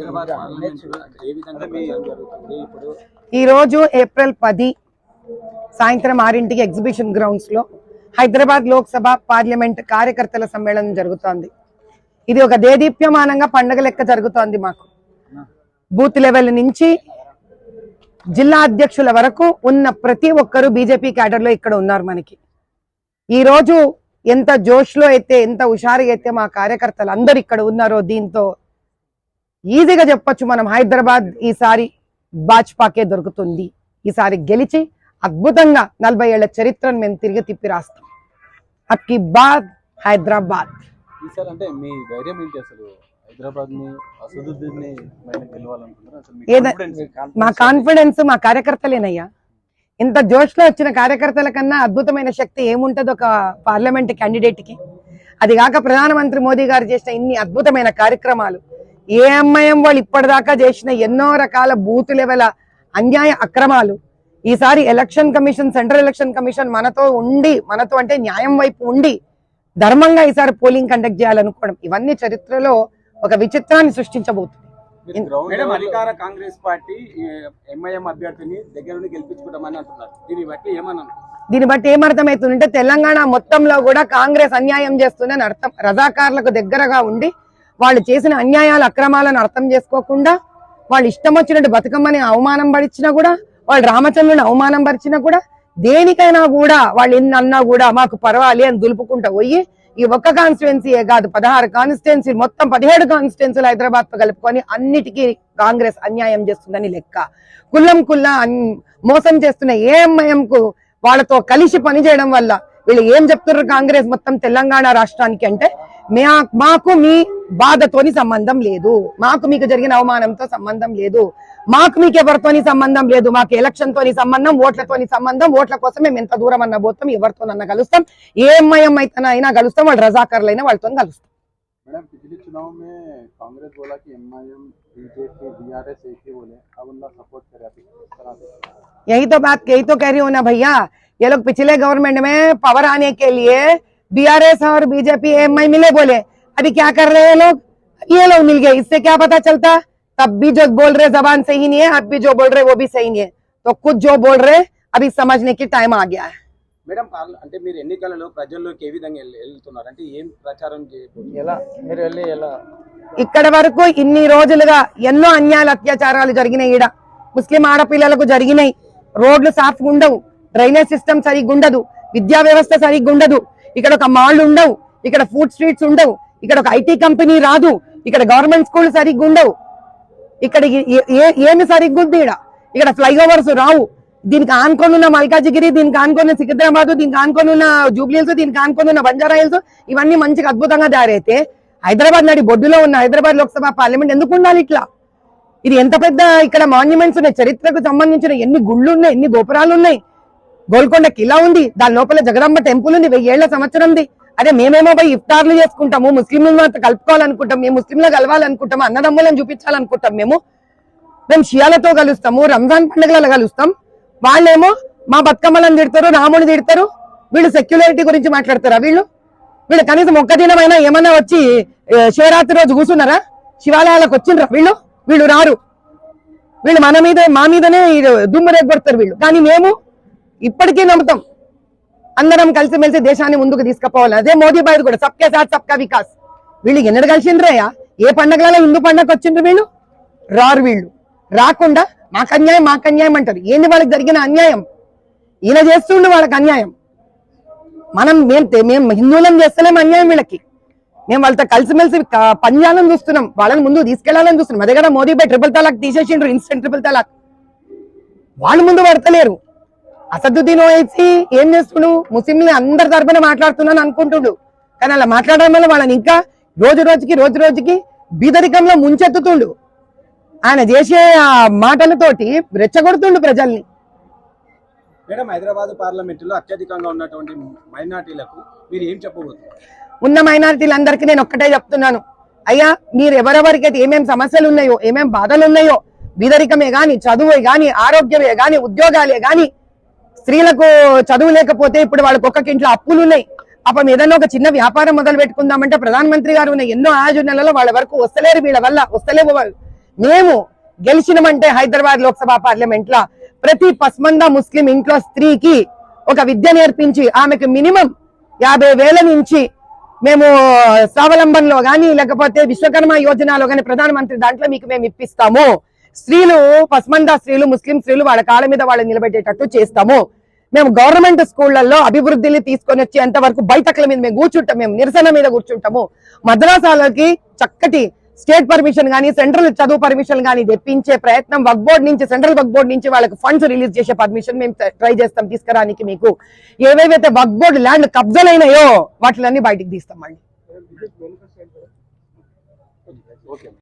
Hyderabad parliament ఏ విధంగా ప్రచారం జరుగుతుంది? ఇప్పుడు ఈ రోజు ఏప్రిల్ పది సాయంత్రం ఆరింటికి ఎగ్జిబిషన్ గ్రౌండ్స్లో హైదరాబాద్ లోక్సభ పార్లమెంట్ కార్యకర్తల సమ్మేళనం జరుగుతోంది. ఇది ఒక దేదీప్యమానంగా పండగ లెక్క జరుగుతోంది మాకు. బూత్ లెవెల్ నుంచి జిల్లా అధ్యక్షుల వరకు ఉన్న ప్రతి ఒక్కరూ బీజేపీ క్యాడర్లో ఇక్కడ ఉన్నారు మనకి. ఈ రోజు ఎంత జోష్లో అయితే ఎంత హుషారుగా అయితే మా కార్యకర్తలు అందరు ఇక్కడ ఉన్నారో దీంతో ఈజీగా చెప్పొచ్చు మనం హైదరాబాద్ ఈసారి భాజపాకే దొరుకుతుంది. ఈసారి గెలిచి అద్భుతంగా నలభై ఏళ్ళ చరిత్రను మేము తిరిగి తిప్పి రాస్తాం. అక్కి బాద్ హైదరాబాద్. మీ కాన్ఫిడెన్స్ మా కార్యకర్తలేనయ్యా. ఇంత జోష్లో వచ్చిన కార్యకర్తల కన్నా అద్భుతమైన శక్తి ఏముంటది ఒక పార్లమెంట్ క్యాండిడేట్కి? అది కాక ప్రధానమంత్రి మోదీ గారు చేసిన ఇన్ని అద్భుతమైన కార్యక్రమాలు. ఏ అమ్మాయం వాళ్ళు ఇప్పటిదాకా చేసిన ఎన్నో రకాల బూత్ లెవెల్ అన్యాయ అక్రమాలు ఈసారి election commission central election commission మనతో ఉండి మనతో అంటే న్యాయం వైపు ఉండి ధర్మంగా ఈసారి పోలింగ్ కండక్ట్ చేయాలనుకోవడం ఇవన్నీ చరిత్రలో ఒక విచిత్రాన్ని సృష్టించబోతుంది. అధికార కాంగ్రెస్ పార్టీ ఎంఐఎం అభ్యర్థిని దగ్గర నుండి గెలిపించుకుంటామని అంటున్నారు. దీన్ని బట్టి ఏమన్నా దీన్ని బట్టి ఏమర్థమవుతుందంటే తెలంగాణ మొత్తంలో కూడా కాంగ్రెస్ అన్యాయం చేస్తుందని అర్థం రజాకార్లకు దగ్గరగా ఉండి వాళ్ళు చేసిన అన్యాయాలు అక్రమాలను అర్థం చేసుకోకుండా వాళ్ళు ఇష్టం వచ్చినట్టు బతుకమ్మని అవమానం పడిచినా కూడా వాళ్ళు రామచంద్రుని అవమానం పరిచినా కూడా దేనికైనా కూడా వాళ్ళు ఎన్ని అన్నా కూడా మాకు పర్వాలి అని దులుపుకుంటా పోయి ఈ ఒక్క కాన్స్టిట్యున్సీయే కాదు పదహారు కాన్స్టిట్యున్సీ మొత్తం పదిహేడు కాన్స్టిట్యున్సీలు హైదరాబాద్ కలుపుకొని అన్నిటికీ కాంగ్రెస్ అన్యాయం చేస్తుందని లెక్క. కుల్లం కుల్లా మోసం చేస్తున్న ఏఎంఐఎంకు వాళ్ళతో కలిసి పనిచేయడం వల్ల వీళ్ళు ఏం చెప్తున్నారు కాంగ్రెస్ మొత్తం తెలంగాణ రాష్ట్రానికి అంటే మా- మాకు మీ బాధతోని సంబంధం లేదు మాకు మీకు జరిగిన అవమానంతో సంబంధం లేదు మాకు మీకు ఎవరితోని సంబంధం లేదు మాకు ఎలక్షన్ తోని సంబంధం ఓట్లతోని సంబంధం ఓట్ల కోసం మేము ఎంత దూరం అన్న పోతాం ఎవరితోనన్నా కలుస్తాం ఏ ఎంఐఎం అయితే అయినా కలుస్తాం వాళ్ళు రజాకర్లైనా వాళ్ళతో కలుస్తాం मैडम पिछले चुनाव में कांग्रेस बोला कि एमआईएम बीजेपी बीआरएस एक ही बोले अब उनका सपोर्ट करे अभी किस तरह से यही तो बात यही तो कह रही हूँ ना भैया ये लोग पिछले गवर्नमेंट में पावर आने के लिए बीआरएस और बीजेपी एमआई मिले बोले अभी क्या कर रहे हैं लोग ये लोग मिल गए इससे क्या पता चलता तब भी जो बोल रहे जबान सही नहीं है अब भी जो बोल रहे वो भी सही नहीं है तो कुछ जो बोल रहे अभी समझने की टाइम आ गया है మేడం పార్ల- అంటే మీరు ఎన్నికలలో ప్రజల్లోకి ఏ విధంగా వెళ్- వెళ్తున్నారు అంటే ఏం ప్రచారం చేయబోతున్నారు ఎలా మీరు వెళ్ళి ఎలా ఇక్కడ వరకు ఇన్ని రోజులుగా ఎన్నో అన్యాయాలు అత్యాచారాలు జరిగినాయి ఈడ ముస్లిం ఆడపిల్లలకు జరిగినాయి రోడ్లు సాఫ్ ఉండవు డ్రైనేజ్ సిస్టమ్ సరిగ్గా ఉండదు విద్యా వ్యవస్థ సరిగ్గా ఉండదు ఇక్కడ ఒక మాల్ ఉండవు ఇక్కడ ఫుడ్ స్ట్రీట్స్ ఉండవు ఇక్కడ ఒక ఐటీ కంపెనీ రాదు ఇక్కడ గవర్నమెంట్ స్కూల్ సరిగ్గా ఉండవు ఇక్కడ ఏమి సరిగ్గా ఉంది ఇక్కడ ఇక్కడ ఫ్లైఓవర్స్ రావు. దీనికి ఆనుకొని ఉన్న మల్కాజిగిరి దీనికి ఆనుకొని సికింద్రాబాద్ దీనికి ఆనుకొని ఉన్న జూబ్లీల్స్ దీనికి ఆనుకొని ఉన్న బంజారా హిల్స్ ఇవన్నీ మంచిగా అద్భుతంగా తయారైతే హైదరాబాద్ నడి బొడ్డులో ఉన్న హైదరాబాద్ లోక్సభ పార్లమెంట్ ఎందుకు ఉండాలి ఇట్లా? ఇది ఎంత పెద్ద ఇక్కడ మాన్యుమెంట్స్ ఉన్నాయి చరిత్రకు సంబంధించిన ఎన్ని గుళ్ళు ఉన్నాయి ఎన్ని గోపురాలు ఉన్నాయి? గోల్కొండ కిలా ఉంది. దాని లోపల జగదాంబ టెంపుల్ ఉంది వెయ్యేళ్ళ సంవత్సరం ఉంది అదే మేమేమో పోయి ఇఫ్తార్లు చేసుకుంటాము ముస్లింలను కలుపుకోవాలనుకుంటాం మేము ముస్లింలు కలవాలనుకుంటాము అన్నదమ్ములను చూపించాలనుకుంటాం మేము. మేము షియాలతో కలుస్తాము రంజాన్ పండుగలలో కలుస్తాం. వాళ్ళేమో మా బతుకమ్మలను తిడతారు రాముని తిడతారు వీళ్ళు సెక్యులారిటీ గురించి మాట్లాడతారా వీళ్ళు? వీళ్ళు కనీసం ఒక్క దినమైనా ఏమన్నా వచ్చి శివరాత్రి రోజు కూర్చున్నారా? శివాలయాలకు వచ్చిండ్రా వీళ్ళు? వీళ్ళు రారు. వీళ్ళు మన మీద మా మీదనే దుమ్ము రేగొడతారు వీళ్ళు. కానీ మేము ఇప్పటికీ నమ్ముతాం. అందరం కలిసిమెలిసి దేశాన్ని ముందుకు తీసుకుపోవాలి. అదే మోదీ బాయ్ కూడా సబ్కే సాత్ సబ్కా వికాస్. వీళ్ళు ఎన్నడు కలిసిండ్రయ్యా ఏ పండగలలో హిందూ పండగ వచ్చిండ్రు వీళ్ళు? రారు వీళ్ళు. రాకుండా మాకు అన్యాయం మాకు అన్యాయం అంటారు. ఏంది వాళ్ళకి జరిగిన అన్యాయం? ఈయన చేస్తుండు వాళ్ళకి అన్యాయం. మనం మేం మేము మేం హిందువులం చేస్తలేం అన్యాయం వీళ్ళకి. మేము వాళ్ళతో కలిసిమెలిసి క- చూస్తున్నాం. వాళ్ళని ముందు తీసుకెళ్ళాలని చూస్తున్నాం. అదే కదా మోదీ బాయ్ ట్రిపుల్ తలాక్ తీసేసిండ్రు ఇన్స్టెంట్ ట్రిపుల్ తలాక్. వాళ్ళు ముందు పడతలేరు. అసదుద్దీన్ ఓవైసీ ఏం చేస్తుండు? ముస్లింలు అందరి తరపున మాట్లాడుతున్నాను అనుకుంటుండు. కానీ అలా మాట్లాడడం వల్ల వాళ్ళని ఇంకా రోజు రోజుకి రోజు రోజుకి బీదరికంలో ముంచెత్తుతుండు. ఆయన చేసే ఆ మాటలతోటి రెచ్చగొడుతుండు ప్రజల్ని. మేడం హైదరాబాద్ పార్లమెంట్లో అత్యధికంగా ఉన్నటువంటి మైనార్టీలకు మీరు ఏం చెప్పబోతున్నారు? ఉన్న మైనారిటీలందరికీ నేను ఒక్కటే చెప్తున్నాను. అయ్యా మీరు ఎవరెవరికైతే ఏమేం సమస్యలు ఉన్నాయో ఏమేం బాధలు ఉన్నాయో బీదరికమే గాని చదువే గాని ఆరోగ్యమే గాని ఉద్యోగాలే గాని స్త్రీలకు చదువు లేకపోతే ఇప్పుడు వాళ్ళకి ఒక్కొక్క ఇంట్లో అప్పులు ఉన్నాయి పాపం ఏదైనా ఒక చిన్న వ్యాపారం మొదలు పెట్టుకుందామంటే ప్రధానమంత్రి గారు ఉన్న ఎన్నో ఆయోజనలలో వాళ్ళ వరకు వస్తలేరు వీళ్ళ వల్ల వస్తలేవు వాళ్ళు. మేము గెలిచినమంటే హైదరాబాద్ లోక్సభ పార్లమెంట్లో ప్రతి పస్మంద ముస్లిం ఇంట్లో స్త్రీకి ఒక విద్య నేర్పించి ఆమెకు మినిమం యాభై వేల నుంచి మేము స్వావలంబనలో గాని లేకపోతే విశ్వకర్మ యోజనలో గాని ప్రధానమంత్రి దాంట్లో మీకు మేము ఇప్పిస్తాము స్త్రీలు పస్మంద స్త్రీలు ముస్లిం స్త్రీలు వాళ్ళ కాళ్ళ మీద వాళ్ళు నిలబెట్టేటట్టు చేస్తాము. మేము గవర్నమెంట్ స్కూళ్ళలో అభివృద్ధిని తీసుకొని వచ్చేంత వరకు బయటకల మీద మేము కూర్చుంటాం మేము నిరసన మీద కూర్చుంటాము. మద్రాసాలకి చక్కటి స్టేట్ పర్మిషన్ కానీ సెంట్రల్ చదువు పర్మిషన్ కానీ తెప్పించే ప్రయత్నం వక్ బోర్డ్ నుంచి సెంట్రల్ వక్ బోర్డ్ నుంచి వాళ్ళకి ఫండ్స్ రిలీజ్ చేసే పర్మిషన్ మేము ట్రై చేస్తాం తీసుకురానికి మీకు. ఏవేవైతే వక్ బోర్డ్ ల్యాండ్ కబ్జలైనాయో వాటిలన్నీ బయటికి తీస్తాం మళ్ళీ.